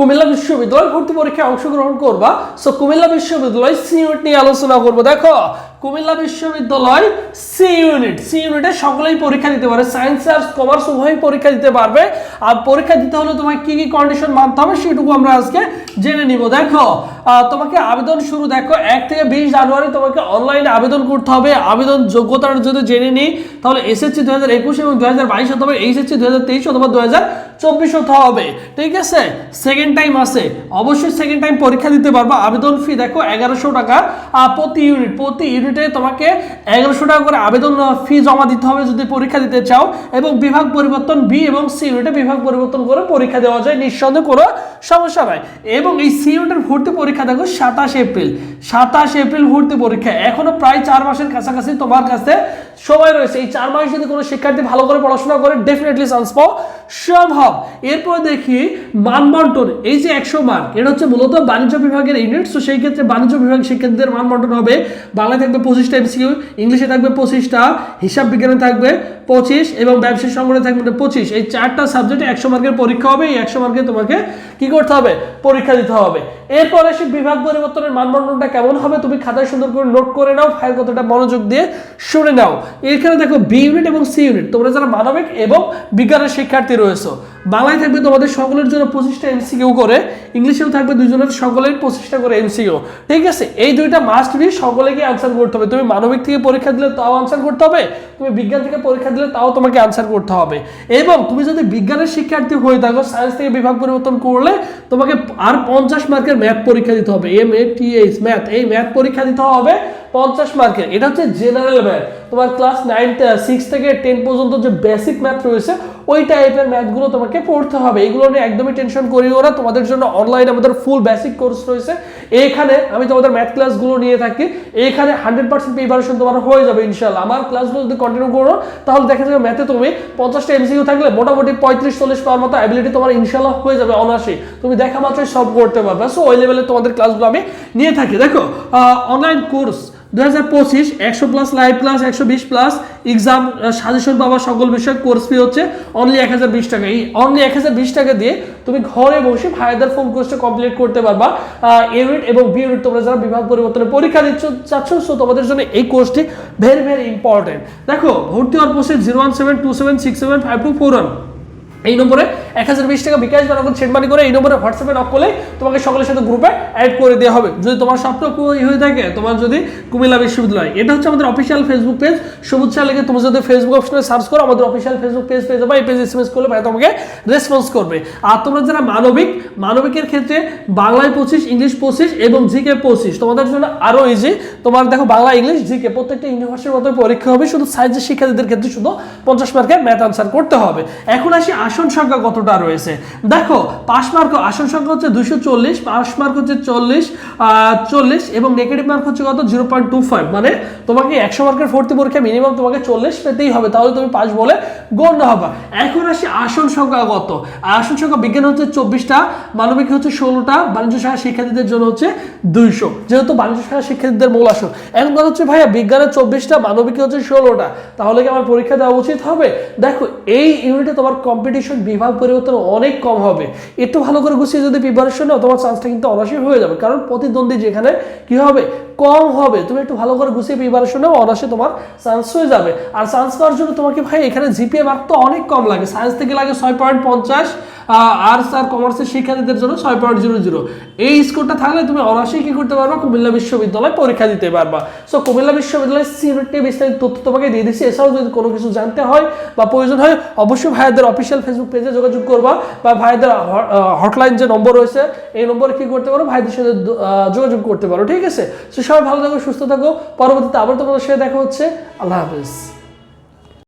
কুমিল্লা বিশ্ববিদ্যালয় ভর্তি পরীক্ষায় অংশগ্রহণ করবা। সো কুমিল্লা বিশ্ববিদ্যালয় সি ইউনিট নিয়ে আলোচনা করব। দেখো, কুমিল্লা বিশ্ববিদ্যালয় সি ইউনিট সি ইউনিটে সকলেই পরীক্ষা দিতে পারে। সায়েন্স আর্টস কমার্স উভয়ই পরীক্ষা দিতে পারবে। আর পরীক্ষা দিতে হলে তোমায় কি কি কন্ডিশন মানতে হবে সেটুকু আমরা আজকে জেনে নিব। দেখো তোমাকে আবেদন শুরু, দেখো, এক থেকে বিশ জানুয়ারি তোমাকে অনলাইনে আবেদন করতে হবে। আবেদন যোগ্যতার যদি জেনে নিই তাহলে এসএসসি দু হাজার একুশ এবং দু হাজার বাইশ হবে এইচএসসি দু হাজার তেইশ অথবা দু হাজার চব্বিশ হবে। ঠিক আছে? সেকেন্ড টাইম আছে। অবশ্যই সেকেন্ড টাইম পরীক্ষা দিতে পারবা। আবেদন ফি দেখো, এগারোশো টাকা। প্রতি ইউনিট প্রতি ইউনিটে তোমাকে এগারোশো টাকা করে আবেদন ফি জমা দিতে হবে যদি পরীক্ষা দিতে চাও এবং বিভাগ পরিবর্তন বি এবং সি ইউনিটে বিভাগ পরিবর্তন করে পরীক্ষা দেওয়া যায়। নিঃসন্দেহে কোনো সমস্যা নাই। এবং এই সি ইউনিটের ভর্তি পরীক্ষা দেখো, সাতাশ এপ্রিল। সাতাশ এপ্রিল ভর্তি পরীক্ষা। এখনও প্রায় চার মাসের কাছাকাছি তোমার কাছে সময় রয়েছে। এই চার মাস যদি কোনো শিক্ষার্থী ভালো করে পড়াশোনা করে ডেফিনেটলি চান্স পাওয়া সম্ভব। এরপর দেখি মানবন্টন, এই যে একশো মার্ক এটা হচ্ছে মূলত বাণিজ্য বিভাগের ইউনিট তো সেই ক্ষেত্রে বাণিজ্য বিভাগ শিক্ষার্থীদের মানবন্টন হবে। বাংলায় থাকবে পঁচিশটা এমসিকিউ ইংলিশে থাকবে পঁচিশটা, হিসাব বিজ্ঞানে থাকবে পঁচিশ, এবং ব্যবসায়িক সংগঠনে থাকবে পঁচিশ। এই চারটা সাবজেক্টে একশো মার্কের পরীক্ষা হবে, এই একশো মার্কে তোমাকে কি করতে হবে? পরীক্ষা দিতে হবে। এরপরে সে বিভাগ পরিবর্তনের মানবন্টনটা কেমন হবে? তুমি খাতায় সুন্দর করে নোট করে নাও ফাইল কতটা মনোযোগ দিয়ে শুনে নাও। এখানে দেখো বি ইউনিট এবং সি ইউনিট তোমরা যারা মানবিক এবং বিজ্ঞানের শিক্ষার্থী 상대로 해서 বাংলায় থাকবে তোমাদের সকলের জন্য পঁচিশটা এমসিকিউ করে, ইংলিশেও থাকবে দুজনের সকলের পঁচিশটা করে এমসিকিউ ঠিক আছে? এই দুইটা মাস্ট বি সকলেকে আনসার করতে হবে। তুমি মানবিক থেকে পরীক্ষা দিলে তাও আনসার করতে হবে, তুমি বিজ্ঞান থেকে পরীক্ষা দিলে তাও তোমাকে আনসার করতে হবে। এবং তুমি যদি বিজ্ঞানের শিক্ষার্থী হয়ে থাকো সায়েন্স থেকে বিভাগ পরিবর্তন করলে তোমাকে আর পঞ্চাশ মার্কের ম্যাথ পরীক্ষা দিতে হবে। M A T H math এই ম্যাথ পরীক্ষা দিতে হবে পঞ্চাশ মার্কের। এটা হচ্ছে জেনারেল ম্যাথ তোমার ক্লাস নাইন সিক্স থেকে টেন পর্যন্ত যে বেসিক ম্যাথ রয়েছে, ওই টাইপের ম্যাথগুলো তোমাকে পড়তে হবে। এগুলো নিয়ে একদমই টেনশন করিও না। তোমাদের জন্য অনলাইন আমাদের ফুল বেসিক কোর্স রয়েছে। এইখানে আমি তোমাদের ম্যাথ ক্লাসগুলো নিয়ে থাকি। এইখানে হান্ড্রেড পার্সেন্ট প্রিপারেশন তোমার হয়ে যাবে ইনশাল্লাহ আমার ক্লাসগুলো যদি কন্টিনিউ করো, তাহলে দেখা যাবে ম্যাথে তুমি পঞ্চাশটা এমসিকিউ থাকলে মোটামুটি পঁয়ত্রিশ, চল্লিশ পাওয়ার মতো অ্যাবিলিটি তোমার ইনশাল্লাহ হয়ে যাবে অনায়াসে তুমি দেখা মাত্রই সব করতে পারবে। সো ওই লেভেলে তোমাদের ক্লাসগুলো আমি নিয়ে থাকি। দেখো অনলাইন কোর্স দু হাজার পঁচিশ, একশো প্লাস লাইভ প্লাস একশো বিশ প্লাস এক্সাম সাজেশন পাবা সকল বিষয় কোর্স ফি হচ্ছে অনলি এক হাজার বিশ টাকা। এই অনলি এক হাজার বিশ টাকা দিয়ে তুমি ঘরে বসে ভাইদের ফোন কোর্সটা কমপ্লিট করতে পারবা। ইউনিট এবং বি ইউনিট তোমরা যারা বিভাগ পরিবর্তনে পরীক্ষা দিচ্ছ, চাচ্ছ সো তোমাদের জন্য এই কোর্সটি ভেরি ভেরি ইম্পর্টেন্ট দেখো, ভর্তি হওয়ার পোস্টে zero one seven two seven six seven five two four one এই নম্বরে এক হাজার বিশ টাকা বিকাশ বা নগদ সেট করে এই নম্বরে হোয়াটসঅ্যাপে নক করলে তোমাকে সকলের সাথে গ্রুপে অ্যাড করে দেওয়া হবে। যদি তোমার স্বপ্ন পুরো হয়ে থাকে, তোমার যদি কুমিল্লা বিশ্ববিদ্যালয়, এটা হচ্ছে আমাদের অফিসিয়াল ফেসবুক পেজ সবুজ চা লেগে তুমি যদি ফেসবুক অপশনে সার্চ করো, আমাদের অফিসিয়াল ফেসবুক পেজ পেয়ে যাবে। এই পেজ এস এম এস করলে ভাই তোমাকে রেসপন্স করবে। আর তোমরা যারা মানবিক, মানবিকের ক্ষেত্রে বাংলায় পঁচিশ, ইংলিশ পঁচিশ এবং জিকে পঁচিশ, তোমাদের জন্য আরও ইজি তোমার দেখো বাংলা, ইংলিশ জিকে প্রত্যেকটা ইউনিভার্সিটির মতো পরীক্ষা হবে। শুধু সায়েন্সের শিক্ষার্থীদের ক্ষেত্রে শুধু পঞ্চাশ মার্কের ম্যাথ আনসার করতে হবে। এখন আসি আসন সংখ্যা কতটা রয়েছে? দেখো পাস মার্ক আসন সংখ্যা হচ্ছে দুশো চল্লিশ পাস মার্ক হচ্ছে চল্লিশ চল্লিশ এবং নেগেটিভ মার্ক হচ্ছে কত? জিরো পয়েন্ট টু ফাইভ মানে তোমাকে একশো মার্কের ভর্তি পরীক্ষা মিনিমাম তোমাকে চল্লিশ পেতেই হবে, তাহলে তুমি পাস বলে গণ্য হবে। এখন আসি আসন সংখ্যা কত? আসন সংখ্যা বিজ্ঞান হচ্ছে চব্বিশটা, মানবিক হচ্ছে ষোলোটা, বাণিজ্য শাখা শিক্ষার্থীদের জন্য হচ্ছে দুইশো, যেহেতু বাণিজ্য শাখা শিক্ষার্থীদের মূল আসন। এখন কথা হচ্ছে, ভাইয়া বিজ্ঞানের চব্বিশটা, মানবিক হচ্ছে ষোলোটা, তাহলে কি আমার পরীক্ষা দেওয়া উচিত হবে? দেখো, এই ইউনিটে তোমার কম্পিটিশন বিভাগ পরিবর্তন অনেক কম হবে। একটু ভালো করে গুছিয়ে যদি প্রিপারেশন নাও, তোমার চান্সটা কিন্তু অনাসি হয়ে যাবে। কারণ প্রতিদ্বন্দ্বী যেখানে, কি হবে? কম হবে। তুমি একটু ভালো করে গুছিয়ে প্রিপারেশন নাও, অনায়াসে তোমার চান্স হয়ে যাবে। আর চান্স পাওয়ার জন্য তোমাকে ভাই, এখানে জিপিএ মার্ক তো অনেক কম লাগে। সায়েন্স থেকে লাগে ছয় পয়েন্ট পঞ্চাশ আর্টস আর কমার্সের শিক্ষার্থীদের জন্য ছয় পয়েন্ট জিরো জিরো এই স্কোরটা থাকলে তুমি অনায়াসেই কি করতে পারবা? কুমিল্লা বিশ্ববিদ্যালয় পরীক্ষা দিতে পারবা। সো কুমিল্লা বিশ্ববিদ্যালয়ের সিউনিটে বিস্তারিত তথ্য তোমাকে দিয়ে দিচ্ছি। এছাড়াও যদি কোনো কিছু জানতে হয় বা প্রয়োজন হয়, অবশ্যই ভাইয়াদের অফিসিয়াল ফেসবুক পেজে যোগাযোগ করবা বা ভাইদের হটলাইন যে নম্বর রয়েছে, এই নম্বরে কি করতে পারো? ভাইদের সাথে যোগাযোগ করতে পারো। ঠিক আছে? সো সবাই ভালো থাকো, সুস্থ থাকো। পরবর্তীতে আবার তোমাদের সাথে দেখা হচ্ছে। আল্লাহ হাফিজ।